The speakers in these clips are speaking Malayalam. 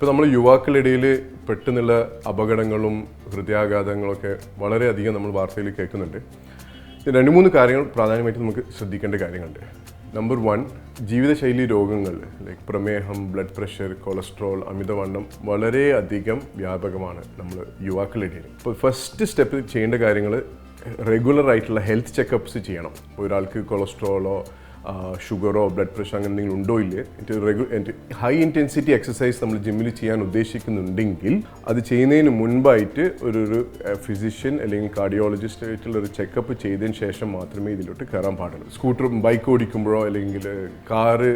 ഇപ്പോൾ നമ്മൾ യുവാക്കളിടയിൽ പെട്ടെന്നുള്ള അപകടങ്ങളും ഹൃദയാഘാതങ്ങളൊക്കെ വളരെയധികം നമ്മൾ വാർത്തയിൽ കേൾക്കുന്നുണ്ട്. രണ്ട് മൂന്ന് കാര്യങ്ങൾ പ്രാധാന്യമായിട്ട് നമുക്ക് ശ്രദ്ധിക്കേണ്ട കാര്യങ്ങളുണ്ട്. നമ്പർ വൺ ജീവിതശൈലി രോഗങ്ങൾ ലൈക്ക് പ്രമേഹം ബ്ലഡ് പ്രഷർ കൊളസ്ട്രോൾ അമിതവണ്ണം വളരെയധികം വ്യാപകമാണ് നമ്മൾ യുവാക്കളിടയിൽ ഇപ്പോൾ ഫസ്റ്റ് സ്റ്റെപ്പ് ചെയ്യേണ്ട കാര്യങ്ങൾ റെഗുലർ ആയിട്ടുള്ള ഹെൽത്ത് ചെക്കപ്പ്സ് ചെയ്യണം. ഒരാൾക്ക് കൊളസ്ട്രോളോ ഷുഗറോ ബ്ലഡ് പ്രഷർ അങ്ങനെ എന്തെങ്കിലും ഉണ്ടോ ഇല്ലേ? എന്റെ റെഗു ഹൈ ഇന്റൻസിറ്റി എക്സസൈസ് നമ്മൾ ജിമ്മിൽ ചെയ്യാൻ ഉദ്ദേശിക്കുന്നുണ്ടെങ്കിൽ അത് ചെയ്യുന്നതിന് മുൻപായിട്ട് ഒരു ഒരു ഫിസിഷ്യൻ അല്ലെങ്കിൽ കാർഡിയോളജിസ്റ്റ് ആയിട്ടുള്ള ഒരു ചെക്കപ്പ് ചെയ്തതിന് ശേഷം മാത്രമേ ഇതിലോട്ട് കയറാൻ പാടുള്ളൂ. സ്കൂട്ടർ ബൈക്ക് ഓടിക്കുമ്പോഴോ അല്ലെങ്കിൽ കാറ്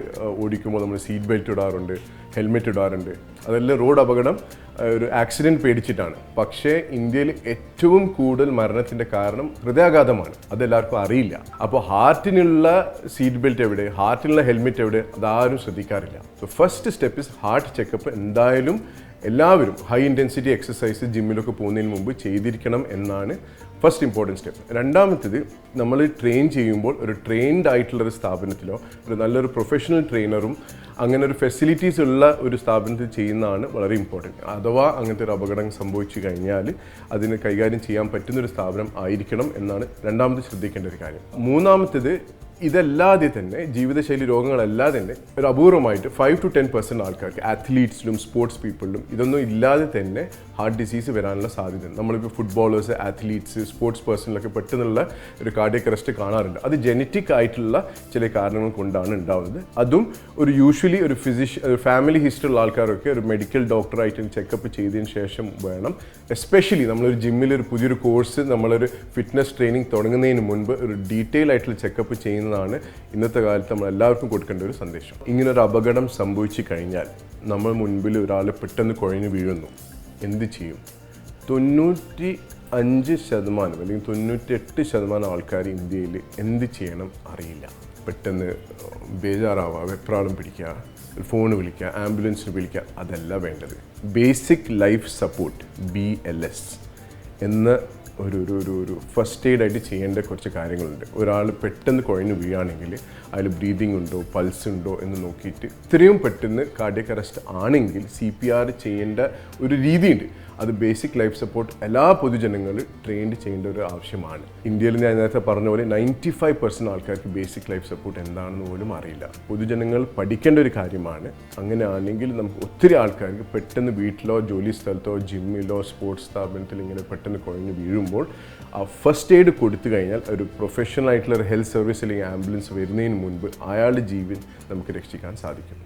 ഓടിക്കുമ്പോൾ നമ്മൾ സീറ്റ് ബെൽറ്റ് ഇടാറുണ്ട്. ഹെൽമെറ്റ് ഇടാറുണ്ട്. അതെല്ലാം റോഡ് അപകടം ഒരു ആക്സിഡന്റ് പേടിച്ചിട്ടാണ്. പക്ഷേ ഇന്ത്യയിൽ ഏറ്റവും കൂടുതൽ മരണത്തിന്റെ കാരണം ഹൃദയാഘാതമാണ്. അതെല്ലാവർക്കും അറിയില്ല. അപ്പോൾ ഹാർട്ടിനുള്ള സീറ്റ് ബെൽറ്റ് എവിടെ? ഹാർട്ടിനുള്ള ഹെൽമെറ്റ് എവിടെ? അതാരും ശ്രദ്ധിക്കാറില്ല. So first step is heart checkup എന്തായാലും എല്ലാവരും ഹൈ ഇന്റൻസിറ്റി എക്സസൈസ് ജിമ്മിലൊക്കെ പോകുന്നതിന് മുമ്പ് ചെയ്തിരിക്കണം എന്നാണ് ഫസ്റ്റ് ഇമ്പോർട്ടന്റ് സ്റ്റെപ്പ് രണ്ടാമത്തേത് നമ്മൾ ട്രെയിൻ ചെയ്യുമ്പോൾ ഒരു ട്രെയിൻഡ് ആയിട്ടുള്ള ഒരു സ്ഥാപനത്തിലോ ഒരു നല്ലൊരു പ്രൊഫഷണൽ ട്രെയിനറും അങ്ങനെ ഒരു ഫെസിലിറ്റീസ് ഉള്ള ഒരു സ്ഥാപനത്തിൽ ചെയ്യുന്നതാണ് വളരെ ഇമ്പോർട്ടന്റ് അഥവാ അങ്ങനത്തെ ഒരു അപകടം സംഭവിച്ചു കഴിഞ്ഞാൽ അതിന് കൈകാര്യം ചെയ്യാൻ പറ്റുന്ന ഒരു സ്ഥാപനം ആയിരിക്കണം എന്നാണ് രണ്ടാമത് ശ്രദ്ധിക്കേണ്ട ഒരു കാര്യം. മൂന്നാമത്തേത് ഇതല്ലാതെ തന്നെ ജീവിതശൈലി രോഗങ്ങളല്ലാതെ തന്നെ ഒരു അപൂർവമായിട്ട് ഫൈവ് ടു ടെൻ പെർസെന്റ് ആൾക്കാർക്ക് അത്ലീറ്റ്സിലും സ്പോർട്സ് പീപ്പിളിലും ഇതൊന്നും ഇല്ലാതെ തന്നെ ഹാർട്ട് ഡിസീസ് വരാനുള്ള സാധ്യതയുണ്ട്. നമ്മളിപ്പോൾ ഫുട്ബോളേഴ്സ് അത്ലീറ്റ്സ് സ്പോർട്സ് പേഴ്സണിലൊക്കെ പെട്ടെന്നുള്ള ഒരു കാർഡിയക് അറസ്റ്റ് കാണാറുണ്ട്. അത് ജനറ്റിക് ആയിട്ടുള്ള ചില കാരണങ്ങൾ കൊണ്ടാണ് ഉണ്ടാവുന്നത്. അതും ഒരു യൂഷ്വലി ഒരു ഫിസിഷ്യ ഒരു ഫാമിലി ഹിസ്റ്ററി ഉള്ള ആൾക്കാരൊക്കെ ഒരു മെഡിക്കൽ ഡോക്ടറായിട്ട് ചെക്കപ്പ് ചെയ്തതിന് ശേഷം വേണം. എസ്പെഷ്യലി നമ്മളൊരു ജിമ്മിൽ ഒരു പുതിയൊരു കോഴ്സ് നമ്മളൊരു ഫിറ്റ്നസ് ട്രെയിനിങ് തുടങ്ങുന്നതിന് മുൻപ് ഒരു ഡീറ്റെയിൽ ആയിട്ടുള്ള ചെക്കപ്പ് ചെയ്യുന്നതാണ് ഇന്നത്തെ കാലത്ത് നമ്മൾ എല്ലാവർക്കും കൊടുക്കേണ്ട ഒരു സന്ദേശം. ഇങ്ങനൊരു അപകടം സംഭവിച്ചു കഴിഞ്ഞാൽ നമ്മൾ മുൻപിൽ ഒരാൾ പെട്ടെന്ന് കുഴഞ്ഞു വീഴുന്നു. എന്ത് ചെയ്യും? തൊണ്ണൂറ്റി അഞ്ച് ശതമാനം അല്ലെങ്കിൽ തൊണ്ണൂറ്റി എട്ട് ശതമാനം ആൾക്കാർ ഇന്ത്യയിൽ എന്ത് ചെയ്യണം അറിയില്ല. പെട്ടെന്ന് ബേജാറാവുക വെപ്രാളം പിടിക്കുക ഫോൺ വിളിക്കുക ആംബുലൻസിന് വിളിക്കുക അതല്ല വേണ്ടത്. Basic life support B L S എന്ന ഒരു ഒരു ഒരു ഒരു ഫസ്റ്റ് എയ്ഡ് ആയിട്ട് ചെയ്യേണ്ട കുറച്ച് കാര്യങ്ങളുണ്ട്. ഒരാൾ പെട്ടെന്ന് കുഴഞ്ഞു വീഴുകയാണെങ്കിൽ അതിൽ ബ്രീതിങ് ഉണ്ടോ പൾസ് ഉണ്ടോ എന്ന് നോക്കിയിട്ട് ഇത്രയും പെട്ടെന്ന് കാർഡിയക് അറസ്റ്റ് ആണെങ്കിൽ സി പി ആർ ചെയ്യേണ്ട ഒരു രീതിയുണ്ട്. അത് ബേസിക് ലൈഫ് സപ്പോർട്ട് എല്ലാ പൊതുജനങ്ങളും ട്രെയിൻഡ് ചെയ്യേണ്ട ഒരു ആവശ്യമാണ്. ഇന്ത്യയിൽ ഞാൻ നേരത്തെ പറഞ്ഞ പോലെ നയന്റി ഫൈവ് പെർസെന്റ് ആൾക്കാർക്ക് ബേസിക് ലൈഫ് സപ്പോർട്ട് എന്താണെന്ന് പോലും അറിയില്ല. പൊതുജനങ്ങൾ പഠിക്കേണ്ട ഒരു കാര്യമാണ്. അങ്ങനെയാണെങ്കിൽ നമുക്ക് ഒത്തിരി ആൾക്കാർക്ക് പെട്ടെന്ന് വീട്ടിലോ ജോലി സ്ഥലത്തോ ജിമ്മിലോ സ്പോർട്സ് സ്ഥാപനത്തിൽ ഇങ്ങനെ പെട്ടെന്ന് കുഴഞ്ഞ് വീഴുമ്പോൾ ആ ഫസ്റ്റ് എയ്ഡ് കൊടുത്തു കഴിഞ്ഞാൽ ഒരു പ്രൊഫഷണൽ ആയിട്ടുള്ള ഒരു ഹെൽത്ത് സർവീസ് അല്ലെങ്കിൽ ആംബുലൻസ് വരുന്നതിന് മുൻപ് അയാളുടെ ജീവൻ നമുക്ക് രക്ഷിക്കാൻ സാധിക്കും.